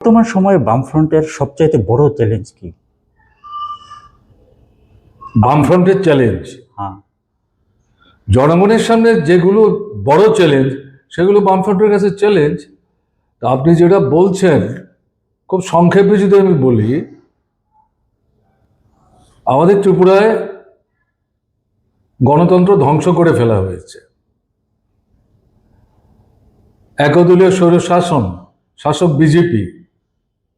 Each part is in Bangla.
বর্তমান সময়ে বামফ্রন্টের সবচাইতে বড় চ্যালেঞ্জ কি? বামফ্রন্টের চ্যালেঞ্জ হ্যাঁ। জনগণের সামনে যেগুলো বড় চ্যালেঞ্জ সেগুলো বামফ্রন্টের কাছে চ্যালেঞ্জ তা আপনি যেটা বলছেন খুব সংক্ষেপে যদি আমি বলি আমাদের ত্রিপুরায় গণতন্ত্র ধ্বংস করে ফেলা হয়েছে। একদলীয় স্বৈর শাসন শাসক বিজেপি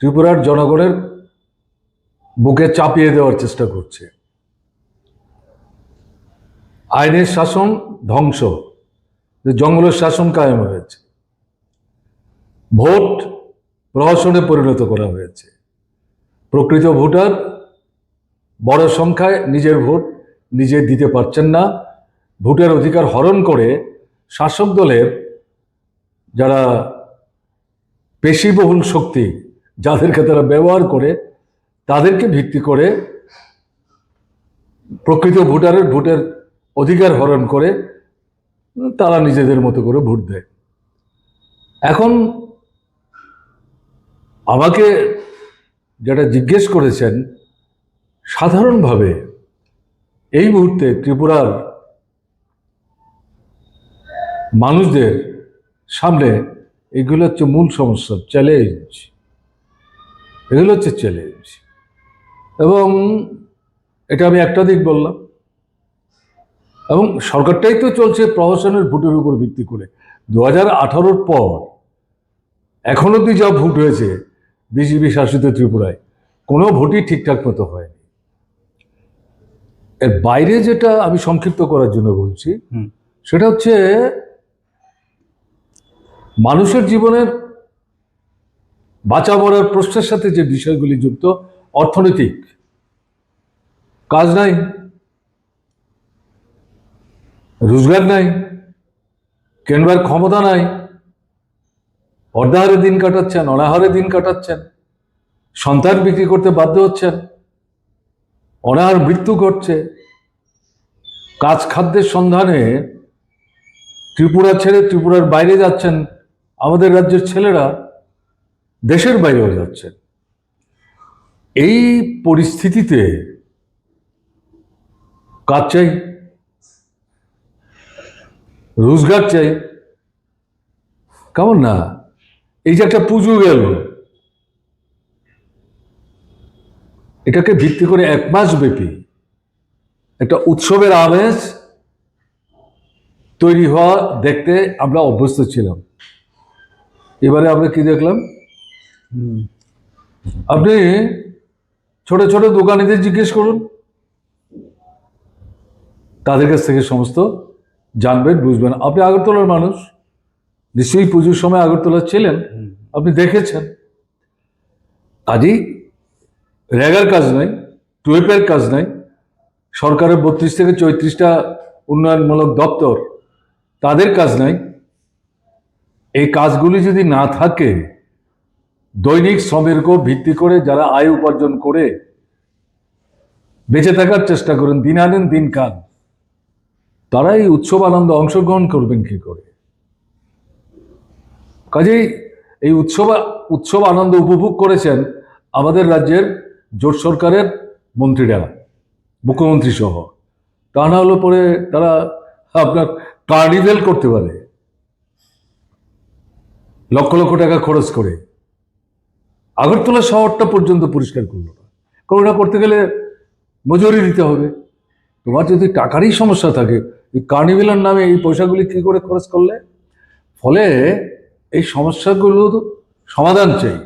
ত্রিপুরার জনগণের বুকে চাপিয়ে দেওয়ার চেষ্টা করছে। আইনের শাসন ধ্বংস জঙ্গলের শাসন কায়েম হয়েছে। ভোট প্রহসনে পরিণত করা হয়েছে। প্রকৃত ভোটার বড় সংখ্যায় নিজের ভোট নিজে দিতে পারছেন না। ভোটের অধিকার হরণ করে শাসক দলের যারা পেশিবহুল শক্তি যাদেরকে তারা ব্যবহার করে, তাদেরকে ভিত্তি করে প্রকৃত ভোটারের ভোটের অধিকার হরণ করে তারা নিজেদের মতো করে ভোট দেয়। এখন আমাকে যেটা জিজ্ঞেস করেছেন, সাধারণভাবে এই মুহূর্তে ত্রিপুরার মানুষদের সামনে এগুলো হচ্ছে মূল সমস্যা চ্যালেঞ্জ এগুলো হচ্ছে চ্যালেঞ্জ। এবং এটা আমি একটা দিক বললাম। এবং সরকারটাই তো চলছে প্রহসনের ভোটের উপর ভিত্তি করে। দু হাজার আঠারোর পর এখন অব্দি যা ভোট হয়েছে বিজেপি শাসিত ত্রিপুরায় কোনো ভোটই ঠিকঠাক মতো হয়নি। এর বাইরে যেটা আমি সংক্ষিপ্ত করার জন্য বলছি। সেটা হচ্ছে মানুষের জীবনের বাঁচা মরার প্রশ্নের সাথে যে বিষয়গুলি যুক্ত, অর্থনৈতিক কাজ নাই, রোজগার নাই, কেনবার ক্ষমতা নাই অর্ধাহারে দিন কাটাচ্ছেন, অনাহারে দিন কাটাচ্ছেন, সন্তান বিক্রি করতে বাধ্য হচ্ছেন, অনাহার মৃত্যু ঘটছে, কাজ খাদ্যের সন্ধানে ত্রিপুরা ছেড়ে ত্রিপুরার বাইরে যাচ্ছেন আমাদের রাজ্যের ছেলেরা দেশের বাইরেও যাচ্ছেন এই পরিস্থিতিতে কাজ চাই, রোজগার চাই। কেমন না? এই যে একটা পুজো গেল, এটাকে ভিত্তি করে এক মাস ব্যাপী একটা উৎসবের আমেজ তৈরি হওয়া দেখতে আমরা অভ্যস্ত ছিলাম। এবারে আমরা কি দেখলাম? আপনি ছোট ছোট দোকানিদের জিজ্ঞেস করুন। তাদের কাছ থেকে সমস্ত জানবেন বুঝবেন। আপনি আগরতলার মানুষ নিশ্চয়ই পুজোর সময় আগরতলা ছিলেন। আপনি দেখেছেন। কাজেই রেগার কাজ নাই টুয়েপের কাজ নাই সরকারের বত্রিশ থেকে চৌত্রিশটা উন্নয়নমূলক দপ্তর তাদের কাজ নাই এই কাজগুলি যদি না থাকে দৈনিক শ্রমের উপর ভিত্তি করে যারা আয় উপার্জন করে বেঁচে থাকার চেষ্টা করেন, দিন আনেন, দিন খান তারা এই উৎসব আনন্দ অংশগ্রহণ করবেন কি করে? কাজেই এই উৎসব উৎসব আনন্দ উপভোগ করেছেন আমাদের রাজ্যের জোট সরকারের মন্ত্রীরা মুখ্যমন্ত্রী সহ তা না হলে পরে তারা আপনার কার্নিভেল করতে পারে। লক্ষ লক্ষ টাকা খরচ করে। আগরতলা শহরটা পর্যন্ত পরিষ্কার করল না। কারণ ওটা করতে গেলে মজুরি দিতে হবে। তোমার যদি টাকারই সমস্যা থাকে, এই কার্নিভেলের নামে এই পয়সাগুলি কী করে খরচ করলে? ফলে এই সমস্যাগুলো সমাধান চাই।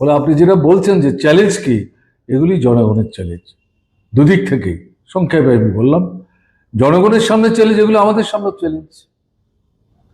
ফলে আপনি যেটা বলছেন যে চ্যালেঞ্জ কি, এগুলি জনগণের চ্যালেঞ্জ দুদিক থেকেই সংক্ষেপে আমি বললাম, জনগণের সামনে চ্যালেঞ্জ এগুলো আমাদের সামনে চ্যালেঞ্জ